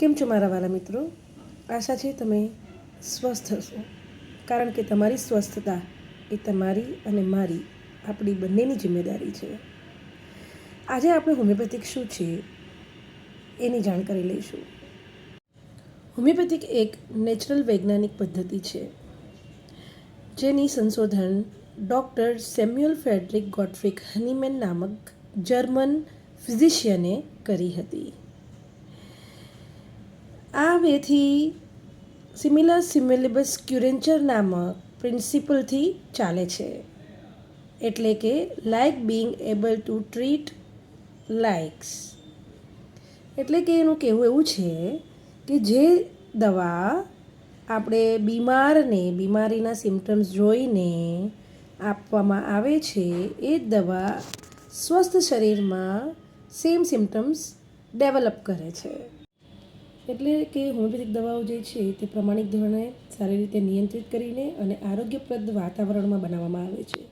કેમ છો મારા વાલા મિત્રો? આશા છે તમે સ્વસ્થ હશો. કારણ કે તમારી સ્વસ્થતા એ તમારી અને મારી, આપણી બંનેની જિમ્મેદારી છે. આજે આપણે હોમિયોપેથિક શું છે એની જાણકારી લઈશું. હોમિયોપેથિક એક નેચરલ વૈજ્ઞાનિક પદ્ધતિ છે, જેની સંશોધન doctor Samuel Friedrich Gottfried Hahnemann નામક German ફિઝિશિયને કરી હતી. આ વેથી સિમિલર સિમિલેબસ ક્યુરેન્ચર નામક પ્રિન્સિપલથી ચાલે છે. એટલે કે like being able to treat likes એટલે કે એનું કહેવું એવું છે કે જે દવા આપણે બીમારને, બીમારીના સિમ્ટમ્સ જોઈને આપવામાં આવે છે, એ દવા સ્વસ્થ શરીરમાં સેમ સિમ્ટમ્સ ડેવલપ કરે છે. એટલે કે હોમિયોપેથિક દવાઓ જે છે તે પ્રમાણિક ધોરણે સારી રીતે નિયંત્રિત કરીને અને આરોગ્યપ્રદ વાતાવરણમાં બનાવવામાં આવે છે.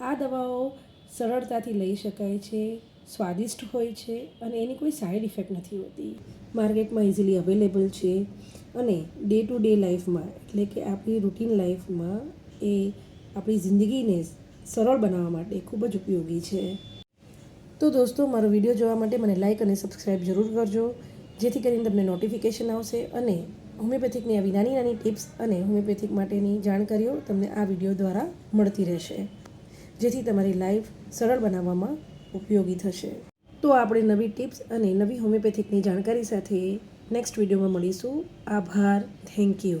આ દવાઓ સરળતાથી લઈ શકાય છે, સ્વાદિષ્ટ હોય છે અને એની કોઈ સાઈડ ઇફેક્ટ નથી હોતી. માર્કેટમાં ઇઝીલી અવેલેબલ છે અને ડે ટુ ડે લાઈફમાં, એટલે કે આપણી રૂટીન લાઈફમાં એ આપણી જિંદગીને સરળ બનાવવા માટે ખૂબ જ ઉપયોગી છે. તો દોસ્તો, મારો વીડિયો જોવા માટે મને લાઇક અને સબસ્ક્રાઈબ જરૂર કરજો. જેથી કરીને તમને નોટિફિકેશન આવશે અને હોમિયોપેથિકની આવી નાની નાની ટિપ્સ અને હોમિયોપેથિક માટેની જાણકારીઓ તમને આ વીડિયો દ્વારા મળતી રહેશે. જેથી તમારી લાઈફ સરળ બનાવવામાં ઉપયોગી થશે. તો આપણે નવી ટિપ્સ અને નવી હોમિયોપેથિકની જાણકારી સાથે નેક્સ્ટ વિડીયોમાં મળીશું. આભાર. Thank you